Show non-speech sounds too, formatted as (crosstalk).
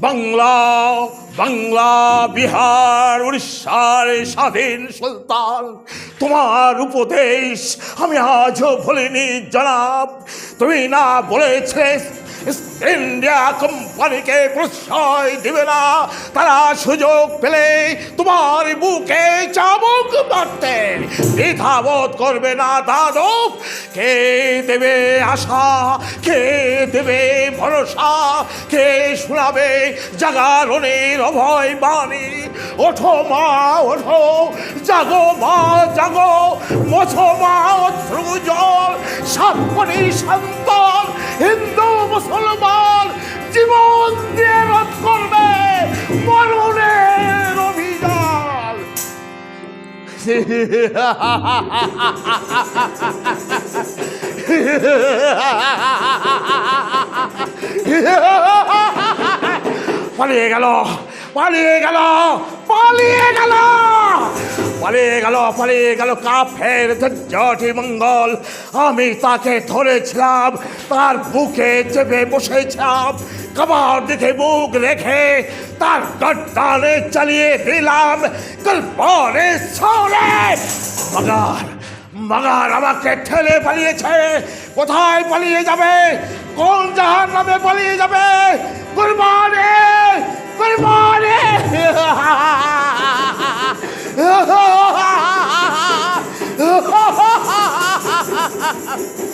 বাংলা বাংলা, বিহার, উড়িষ্যার স্বাধীন সুলতান। তোমার উপদেশ আমি আজও ভুলিনি, জনাব। তুমি না বলেছিলে ইন্ডিয়া কোম্পানিকে প্রশ্রয় দিবে না। তারা সুযোগ পেলে তোমার বুকে চাবুক মারতে। দ্বিধাবোধ করবে না দাদব কে দেবে আশা? কে দেবে ভরসা কে শোনাবে জাগারণের অভয় বাণী? ওঠো মা, ওঠো, জাগো মা, জাগো, মোছো মা, অশ্রু জল সাতপনি সন্তান হিন্দু মুসলমান জীবন দিয়ে রোধ করবে মরণের অভিযান। (laughs) (laughs) পালিয়ে গেল পালিয়ে গেল পালিয়ে গেল। পালিয়ে গেল পালিয়ে গেল কাফের জটি মঙ্গল। আমি তাকে ধরেছিলাম, তার বুকে চেপে বসেছিলাম, কাবার দিকে বুক রেখে তার গড্ডানে চালিয়ে দিলাম, কল্পনে সরে মগার মগার আমাকে ঠেলে পালিয়েছে। কোথায় পালিয়ে যাবে? কোন জাহার নামে পালিয়ে যাবে? কুরবানে কুরবানে (laughs)